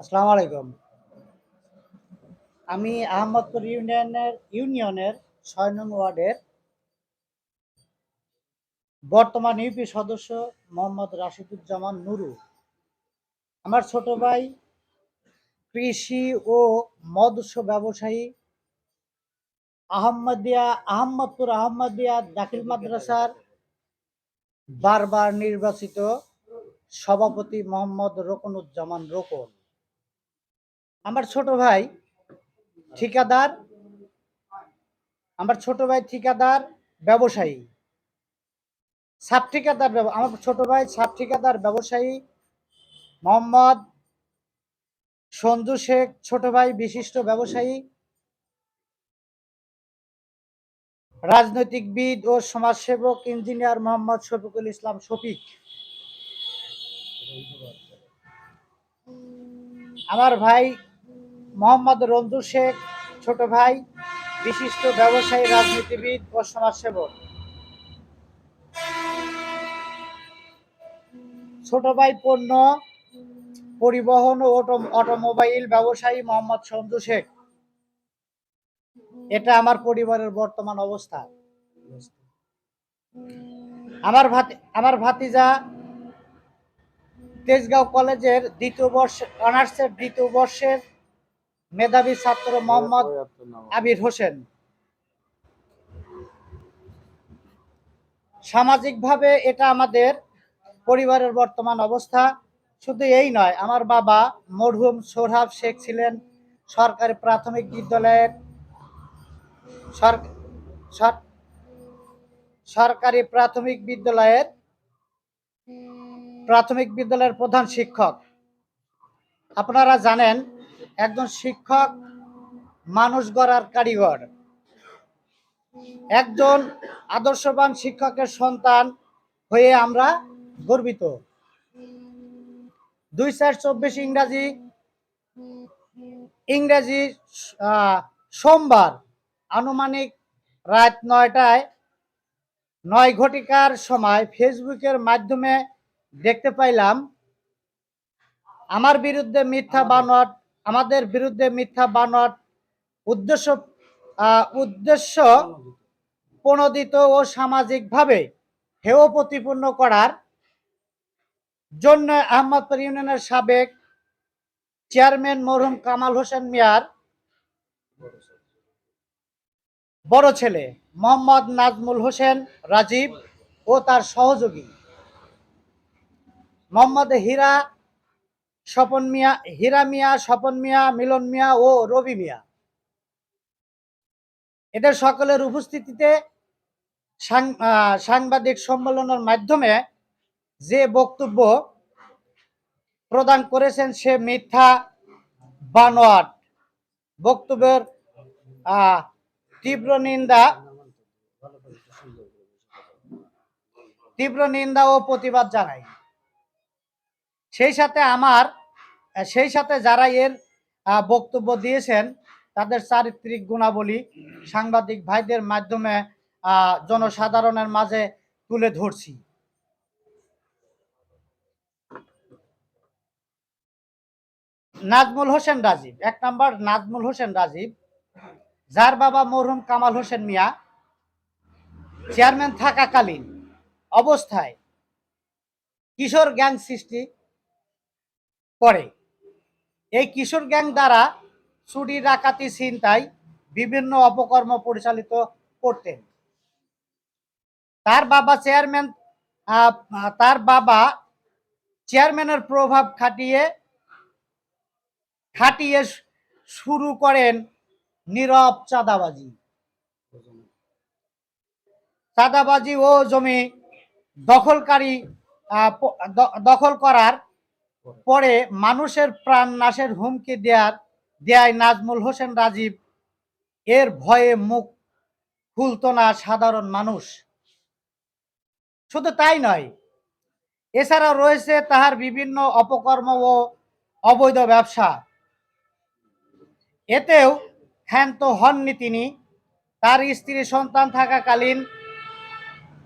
আসসালামু আলাইকুম। আমি আহমদপুর ইউনিয়নের ইউনিয়নের ছয় নং ওয়ার্ডের বর্তমান ইউপি সদস্য মোহাম্মদ রাশিদুজ্জামান নুরু। আমার ছোট ভাই কৃষি ও মৎস্য ব্যবসায়ী আহমদিয়া আহমদপুর আহমদিয়া দাখিল মাদ্রাসার বারবার নির্বাচিত সভাপতি মোহাম্মদ রোকনুজ্জামান রোকন। আমার ছোট ভাই ঠিকাদার, আমার ছোট ভাই ঠিকাদার ব্যবসায়ী। সাব ঠিকাদার আমার ছোট ভাই সাব ঠিকাদার ব্যবসায়ী মোহাম্মদ সঞ্জু শেখ, ছোট ভাই বিশিষ্ট ব্যবসায়ী। রাজনৈতিকবিদ ও সমাজসেবক ইঞ্জিনিয়ার মোহাম্মদ শফিকুল ইসলাম শফিক। আমার ভাই মোহাম্মদ রঞ্জু শেখ, ছোট ভাই, বিশিষ্ট ব্যবসায়ী, রাজনীতিবিদ ও সমাজসেবক। ছোট ভাই পণ্য, পরিবহন ও অটোমোবাইল ব্যবসায়ী মোহাম্মদ সঞ্জু শেখ। এটা আমার পরিবারের বর্তমান অবস্থা। আমার ভাতি, আমার ভাতিজা তেজগাঁও কলেজের দ্বিতীয় বর্ষ, অনার্সের দ্বিতীয় বর্ষের মেধাবী ছাত্র মোহাম্মদ আবির হোসেন। সামাজিকভাবে এটা আমাদের পরিবারের বর্তমান অবস্থা। শুধু এই নয়, আমার বাবা মরহুম সোহরাব শেখ ছিলেন সরকারি প্রাথমিক বিদ্যালয়ের সরকারি প্রাথমিক বিদ্যালয়ের প্রাথমিক বিদ্যালয়ের প্রধান শিক্ষক। আপনারা জানেন, একজন শিক্ষক মানুষ গড়ার কারিগর। একজন আদর্শবান শিক্ষকের সন্তান হয়ে আমরা গর্বিত। দুই চার চব্বিশ ইংরাজি ইংরেজি সোমবার আনুমানিক রাত নয়টায় নয় ঘটিকার সময় ফেসবুকের মাধ্যমে দেখতে পাইলাম আমার বিরুদ্ধে মিথ্যা বানট আমাদের বিরুদ্ধে মিথ্যা বানট উদ্দেশ্য উদ্দেশ্য প্রণোদিত ও সামাজিকভাবে হেয় প্রতিপূর্ণ করার জন্য আহমদপুর ইউনিয়নের সাবেক চেয়ারম্যান মরহুম কামাল হোসেন মিয়ার বড় ছেলে, মোহাম্মদ নাজমুল হোসেন রাজীব ও তার সহযোগী। মোহাম্মদ হীরা, স্বপন মিয়া, হীরা মিয়া, স্বপন মিয়া, মিলন মিয়া ও রবি মিয়া। এদের সকলের উপস্থিতিতে সাংবাদিক সম্মেলনের মাধ্যমে যে বক্তব্য প্রদান করেছেন সে মিথ্যা বানোয়াট। বক্তব্যের তীব্র নিন্দা তীব্র নিন্দা ও প্রতিবাদ জানাই। সেই সাথে আমার, সেই সাথে যারা এর বক্তব্য দিয়েছেন, তাদের চারিত্রিক গুণাবলী সাংবাদিক ভাইদের মাধ্যমে জনসাধারণের মাঝে তুলে ধরছি। নাজমুল হোসেন রাজীব, এক নাম্বার নাজমুল হোসেন রাজীব যার বাবা মরহুম কামাল হোসেন মিয়া, চেয়ারম্যান থাকাকালীন অবস্থায় কিশোর গ্যাং সৃষ্টি করে। এই কিশোর গ্যাং দ্বারা চুরি, ডাকাতি, ছিনতাই বিভিন্ন অপকর্ম পরিচালিত করতেন। তার বাবা চেয়ারম্যান তার বাবা চেয়ারম্যানের প্রভাব খাটিয়ে খাটিয়ে শুরু করেন নীরব চাঁদাবাজি। চাঁদাবাজি ও জমি দখলকারী দখল করার পরে মানুষের প্রাণ নাশের হুমকি দেয়ার দেয় নাজমুল হোসেন রাজীব এর ভয়ে মুখ খুলতো না সাধারণ মানুষ। শুধু তাই নয়, এছাড়াও রয়েছে তাহার বিভিন্ন অপকর্ম ও অবৈধ ব্যবসা। এতেও ক্ষান্ত হননি তিনি। তার স্ত্রী সন্তান থাকাকালীন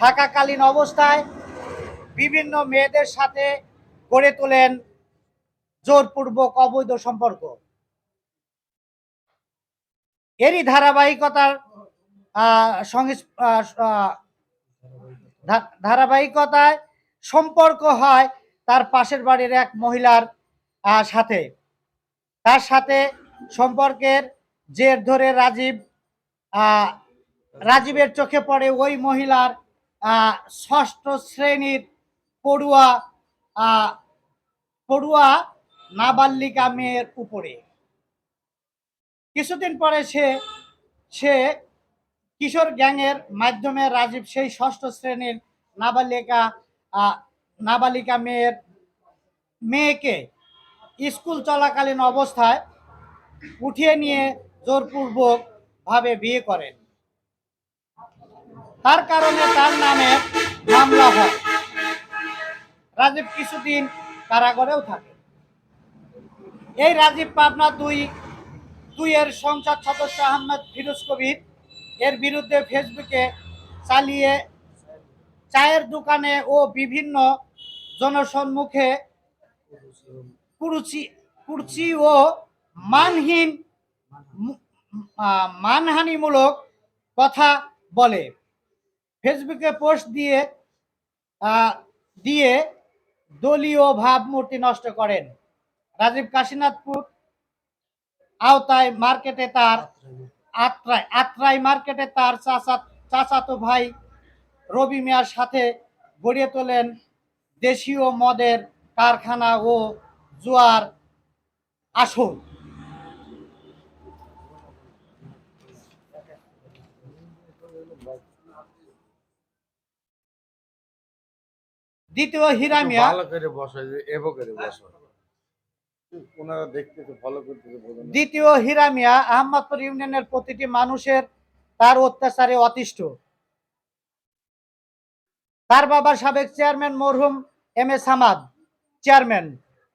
থাকাকালীন অবস্থায় বিভিন্ন মেয়েদের সাথে গড়ে তোলেন জোরপূর্বক অবৈধ সম্পর্ক। এরই ধারাবাহিকতার ধারাবাহিকতায় সম্পর্ক হয় তার পাশের বাড়ির এক মহিলার সাথে। তার সাথে সম্পর্কের জের ধরে রাজীব রাজীবের চোখে পড়ে ওই মহিলার ষষ্ঠ শ্রেণির পড়ুয়া পড়ুয়া নাবালিকা মেয়ের উপরে। কিছুদিন পরে সে সে কিশোর গ্যাংয়ের মাধ্যমে রাজীব সেই ষষ্ঠ শ্রেণির নাবালিকা নাবালিকা মেয়ের, মেয়েকে স্কুল চলাকালীন অবস্থায় উঠিয়ে নিয়ে জোরপূর্বক ভাবে বিয়ে করেন। তার কারণে তার নামে মামলা হয়। রাজীব কিছুদিন কারাগারেও থাকে। এই রাজীব পাবনা দুই, দুইয়ের সংসদ সদস্য আহমেদ ফিরোজ কবির, এর বিরুদ্ধে ফেসবুকে চালিয়ে চায়ের দোকানে ও বিভিন্ন জনসম্মুখে কুরুচি, কুরচি ও মানহীন মানহানিমূলক কথা বলে। ফেসবুকে পোস্ট দিয়ে দিয়ে দলীয় ভাবমূর্তি নষ্ট করেন। রাজীব কাশীনাথপুর আওতায় মার্কেটে তার আত্রায় আত্রাই মার্কেটে তার চাচা, চাচাতো ভাই রবি মিয়ার সাথে গড়িয়ে তোলেন দেশীয় মদের কারখানা ও জুয়ার আসর দ্বিতীয় হীরা মিয়া ভালো করে বসো এভো করে বসো। ওনারা দেখতে ভালো করতে দ্বিতীয় হীরা মিয়া আহমদপুর ইউনিয়নের প্রতিটি মানুষের তার অত্যাচারে অতিষ্ঠ। তার বাবা সাবেক চেয়ারম্যান মরহুম এম এ সামাদ। চেয়ারম্যান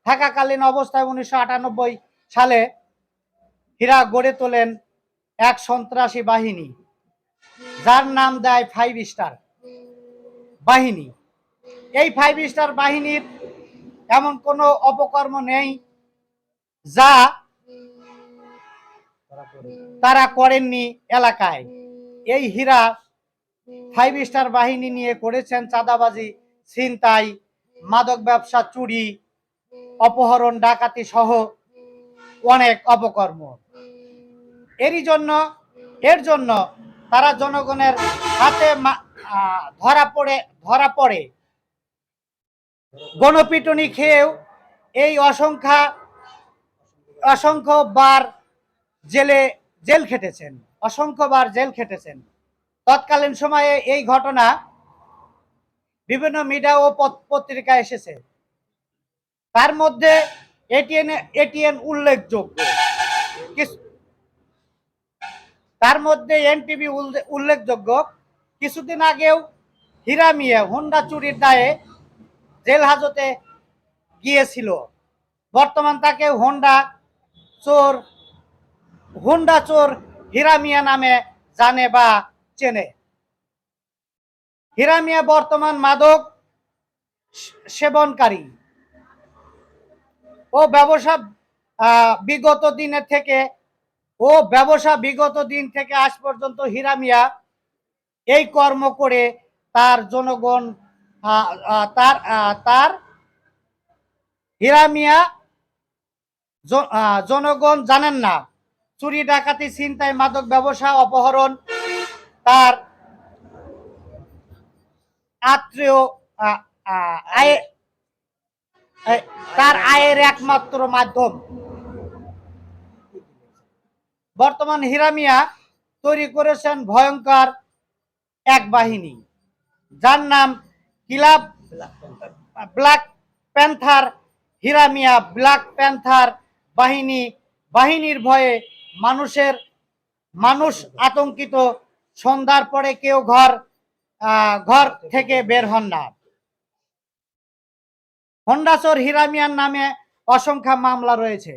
থাকাকালীন অবস্থায় উনিশশো আটানব্বই সালে হীরা গড়ে তোলেন এক সন্ত্রাসী বাহিনী যার নাম দেয় ফাইভ স্টার বাহিনী। এই ফাইভ স্টার বাহিনীর এমন কোনো অপকর্ম নেই যা তারা করেননি এলাকায়। এই হীরা ফাইভ স্টার বাহিনী নিয়ে করেছেন চাঁদাবাজি, ছিনতাই, মাদক ব্যবসা, চুরি, অপহরণ, ডাকাতি সহ অনেক অপকর্ম। এরই জন্য, এর জন্য তারা জনগণের হাতে ধরা পড়ে ধরা পড়ে। গণপিটুনি খেয়েও এই অসংখ্যা অসংখ্য বার জেলে, জেল খেটেছেন, অসংখ্যবার জেল খেটেছেন। তৎকালীন সময়ে এই ঘটনা বিভিন্ন মিডিয়া ও পত- পত্রিকায় এসেছে। তার মধ্যে এটিএন এটিএন উল্লেখযোগ্য। তার মধ্যে এনটিভি উল্লেখযোগ্য। কিছুদিন আগেও হীরা মিয়া, হুন্ডা চুরির দায়ে জেল হাজতে গিয়েছিল। বর্তমান তাকে হোন্ডা চোর, হুন্ডা চোর হীরা মিয়া নামে জানে বা চেনে। হিরামিয়া বর্তমান মাদক সেবনকারী ও ব্যবসা বিগত দিনের থেকে, ও ব্যবসা বিগত দিন থেকে আজ পর্যন্ত হিরামিয়া এই কর্ম করে তার জনগণ তার তার হীরা মিয়া আহ, জনগণ জানেন না। চুরি ডাকাতি ছিনতাই মাদক ব্যবসা অপহরণ তার আত্মীয় আয় তার আয়ের একমাত্র মাধ্যম। বর্তমান হিরামিয়া তৈরি করেছেন ভয়ঙ্কর এক বাহিনী। যার নাম Kilab black panther Hiramia black panther বাহিনী, বাহিনীর ভয়ে মানুষের, মানুষ আতঙ্কিত, সন্ধ্যার পরে কেউ ঘর ঘর থেকে বের হন না। হন্ডাচর হিরামিয়ার নামে অসংখ্য মামলা রয়েছে।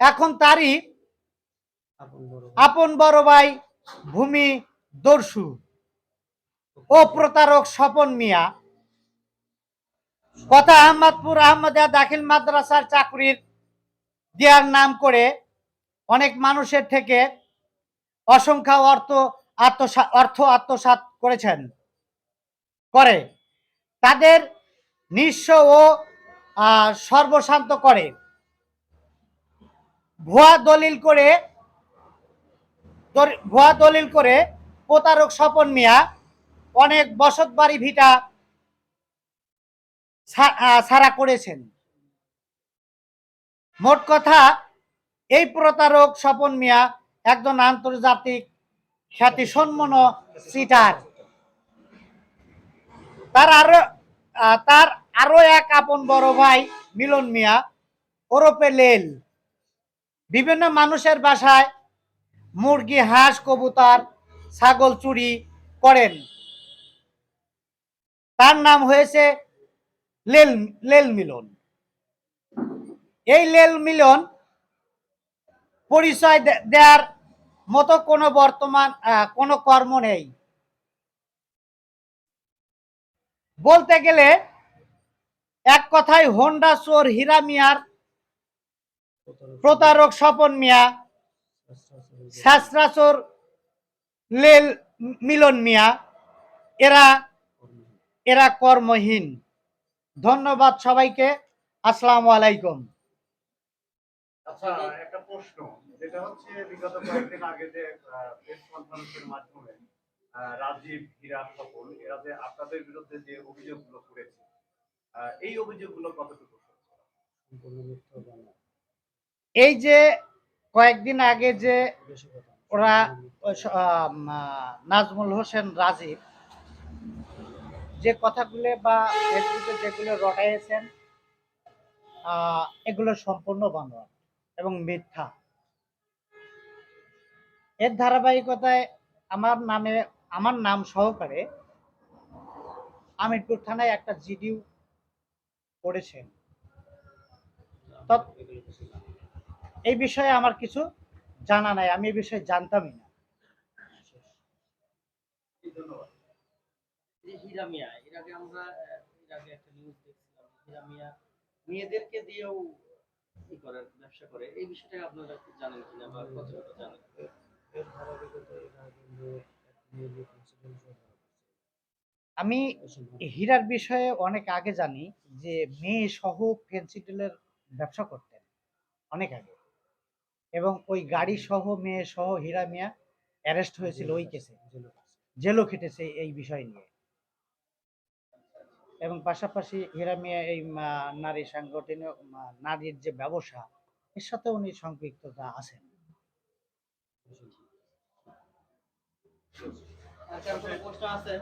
এখন তারই আপন বড় ভাই ভূমি দর্শু। ও প্রতারক স্বপন মিয়া। কথা আহমদপুর আহমদিয়া দাখিল মাদ্রাসার চাকরির দেওয়ার নাম করে অনেক মানুষের থেকে অসংখ্য অর্থ আত্মসা- অর্থ আত্মসাৎ করেছেন। করে। তাদের নিঃস্ব ও সর্বশান্ত করে। ভুয়া দলিল করে ভুয়া দলিল করে প্রতারক স্বপন মিয়া অনেক বসত বাড়ি ভিটা ছাড়া করেছেন। মোট কথা, এই প্রতারক স্বপন মিয়া একজন আন্তর্জাতিক খ্যাতি সম্মন সিটার তার আরও তার আরও এক আপন বড় ভাই মিলন মিয়া ওরপে লেল। বিভিন্ন মানুষের বাসায় মুরগি, হাঁস, কবুতর, ছাগল চুরি করেন। তার নাম হয়েছে লেল লেল মিলন। এই লেল মিলন পরিচয় দেওয়ার মতো কোনো বর্তমান কোনো কর্ম নেই। বলতে গেলে এক কথায় হোন্ডা চোর হীরা মিয়ার প্রতারক স্বপন মিয়া শাস্ত্রাচর লেল মিলন মিয়া, এরা এরা কর্মহীন। ধন্যবাদ সবাইকে। আসসালামু আলাইকুম। আচ্ছা একটা প্রশ্ন। যেটা হচ্ছে বিগত কয়েকদিন আগে যে প্রেস কনফারেন্সের মাধ্যমে রাজীব হীরা সকল এরা যে আপনাদের বিরুদ্ধে যে অভিযোগগুলো করেছে আহ, এই অভিযোগগুলো কতটুকু এই যে কয়েকদিন আগে যে ওরা নাজমুল হোসেন রাজীব যে কথাগুলো বা ফেসবুকে যেগুলো রটাইয়েছেন এগুলো সম্পূর্ণ বানোয়ার এবং মিথ্যা। এর ধারাবাহিকতায় আমার নামে, আমার নাম সহকারে আমিরপুর থানায় একটা জিডিও করেছেন। এই বিষয়ে আমার কিছু জানা নাই, আমি এই বিষয়ে জানতামই না। ধন্যবাদ। এর আগে আমরা এর আগে একটা নিউজ দেখছিলাম হীরা মেয়েদেরকে দিয়েও ই ব্যবসা করে। এই বিষয়টা আপনারা জানেন কিনা বা কতটুকু জানেন? আমি হীরার বিষয়ে অনেক আগে জানি যে মেয়ে সহ ফেন্সিডিলের ব্যবসা করতেন অনেক আগে। এবং ওই গাড়ি সহ মেয়ে সহ হীরা মিয়া অ্যারেস্ট হয়েছিল ওই কেসে জেলও খেটেছে এই বিষয় নিয়ে। এবং পাশাপাশি হিরামিয়া এই নারী সাংগঠনিক নারীর যে ব্যবসা, এর সাথে উনি সম্পৃক্ততা আছেন। আছে?